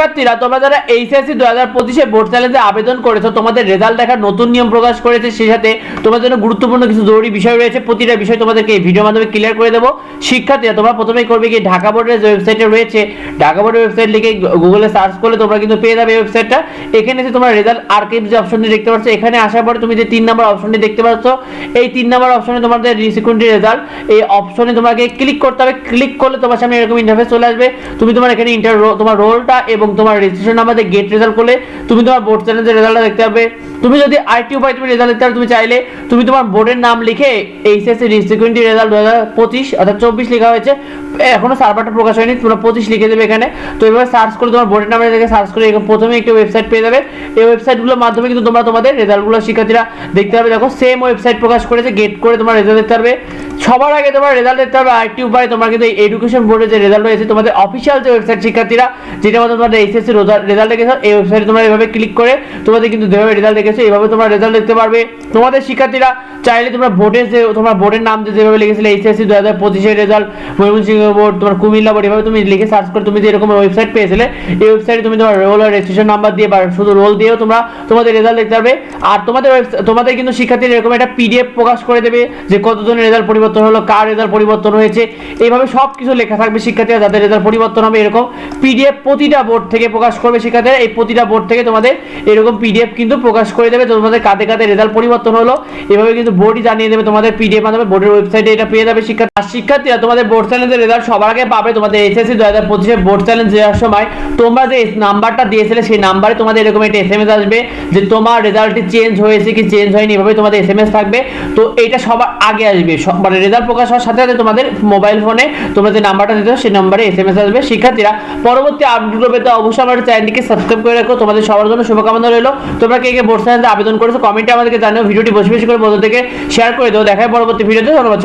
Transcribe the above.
শিক্ষার্থীরা, তোমরা যারা এইচএসসি দু হাজার পঁচিশে বোর্ড চ্যালেঞ্জে আবেদন করেছ, তোমাদের রেজাল্ট দেখার নতুন নিয়ম প্রকাশ করেছে, সেই সাথে তোমাদের জন্য গুরুত্বপূর্ণ কিছু জরুরি বিষয় রয়েছে, প্রতিটা বিষয় তোমাদেরকে এই ভিডিওর মাধ্যমে ক্লিয়ার করে দেবো। শিক্ষার্থীরা, তোমরা প্রথমেই করবে কি ঢাকা বোর্ডের যে ওয়েবসাইটে রয়েছে, ঢাকা বোর্ডের ওয়েবসাইট লিখে গুগলে সার্চ করলে তোমরা কিন্তু পেয়ে যাবে ওয়েবসাইটটা এখানে এসে তোমরা রেজাল্ট আর্কাইভ যে অপশনটি দেখতে পাচ্ছ, এখানে আসার পরে তুমি যে তিন নম্বর অপশনটি দেখতে পাচ্ছ, এই তিন নম্বর অপশনে তোমাদের রিসিকুয়েন্টি রেজাল্ট এই অপশনে তোমাকে ক্লিক করতে হবে। ক্লিক করলে তোমার সামনে এরকম ইন্টারফেস চলে আসবে। তুমি তোমার এখানে ইন্টার তোমার রোলটা এবং তোমার রেজিস্ট্রেশন নাম্বার গেট রেজাল্ট করলে তুমি তোমার বোর্ড চ্যালেঞ্জের রেজাল্টটা দেখতে পাবে। তুমি যদি আইটি উপায় তুমি রেজাল্ট দেখতে পাবে। তুমি চাইলে তুমি তোমার বোর্ডের নাম লিখে এইচএসসি রিসিকুয়েন্টি রেজাল্ট দু হাজার পঁচিশ অর্থাৎ চব্বিশ লেখা হয়েছে। এখনও সার্ভারটা প্রকাশ হয়নি, তোমরা পঁচিশ লিখে দেবে এখানে। তো এভাবে সার্চ করে তোমার বোর্ডের নাম্বার দেখে সার্চ করে প্রথমে একটি ওয়েবসাইট পেয়ে যাবে। এই ওয়েবসাইটগুলোর মাধ্যমে কিন্তু তোমরা তোমাদের রেজাল্টগুলো শিক্ষার্থীরা দেখতে পাবে। দেখো সেম ওয়েবসাইট প্রকাশ করেছে গেট করে তোমার রেজাল্ট দেখতে পারবে। সবার আগে তোমার রেজাল্ট দেখতে হবে, আরেকটি উপায়, তোমার কিন্তু এডুকেশন বোর্ডের যে রেজাল্ট রয়েছে, তোমাদের অফিসিয়াল যে ওয়েবসাইট শিক্ষার্থীরা, যেটা মধ্যে তোমাদের এইচএসসি রেজাল্ট দেখেছ, এই ওয়েবসাইটে তোমরা এভাবে ক্লিক করে তোমাদের কিন্তু যেভাবে রেজাল্ট দেখেছ এইভাবে তোমরা রেজাল্ট দেখতে পারবে। তোমাদের শিক্ষার্থীরা চাইলে তোমরা বোর্ডের যে, তোমার বোর্ডের নাম যে যেভাবে লিখেছিলে এইচএসসি দু হাজার পঁচিশের রেজাল্ট ময়মনসিংহ বোর্ড তোমার কুমিল্লা বোর্ড এভাবে তুমি লিখে সার্চ করে তুমি যে এরকম ওয়েবসাইট পেয়েছিলে, এই ওয়েবসাইটে তুমি তোমার রোল আর রেজিস্ট্রেশন নাম্বার দিয়ে বা শুধু রোল দিয়েও তোমরা তোমাদের রেজাল্ট দেখতে পারবে। আর তোমাদের তোমাদের কিন্তু শিক্ষার্থীরা এরকম একটা পিডিএফ প্রকাশ করে দেবে যে কতজনের রেজাল্ট পরিবর্তন হলো, কার রেজাল্ট পরিবর্তন হয়েছে, এইভাবে সব কিছু লেখা থাকবে, শিক্ষার্থীরা যাদের রেজাল্ট পরিবর্তন হবে, এরকম পিডিএফ প্রতিটা বোর্ড থেকে প্রকাশ করবে শিক্ষার্থীরা, এই প্রতিটা বোর্ড থেকে তোমাদের এরকম পিডিএফ কিন্তু প্রকাশ করে দেবে তোমাদের কাতে কাতে রেজাল্ট পরিবর্তন হলো, এভাবে কিন্তু বোর্ডই জানিয়ে দেবে তোমাদের পিডিএফ মাধ্যমে বোর্ডের ওয়েবসাইটে এটা পেয়ে যাবে শিক্ষার্থী। আর শিক্ষার্থীরা তোমাদের বোর্ড চ্যালেঞ্জের রেজাল্ট সবার আগে পাবে, তোমাদের এসএসসি দু হাজার পঁচিশে বোর্ড চ্যালেঞ্জ দেওয়ার সময়, তোমরা যে নাম্বারটা দিয়েছিলে, সেই নাম্বারে তোমাদের এরকম একটা এস এম এস আসবে, যে তোমার রেজাল্টটি চেঞ্জ হয়েছে কি চেঞ্জ হয়নি, এভাবে তোমাদের এস এম এস থাকবে, তো এটা সবার আগে আসবে সব- মানে রেজাল্ট প্রকাশ হওয়ার সাথে সাথে তোমাদের মোবাইল ফোনে তোমরা যে নাম্বারটা দিতে সেই নাম্বারে এস এম এস আসবে। শিক্ষার্থীরা, পরবর্তী আপডেট পেতে অবশ্যই আমাদের চ্যানেলটিকে সাবস্ক্রাইব করে রাখো। তোমাদের সবার জন্য শুভকামনা রইল। তোমরা কে কে বোর্ড আবেদন করেছ কমেন্টে আমাদেরকে জানিও। ভিডিওটি বেশি বেশি করে বন্ধু থেকে শেয়ার করে দেবো দেখায় পরবর্তী ভিডিওতে ধন্যবাদ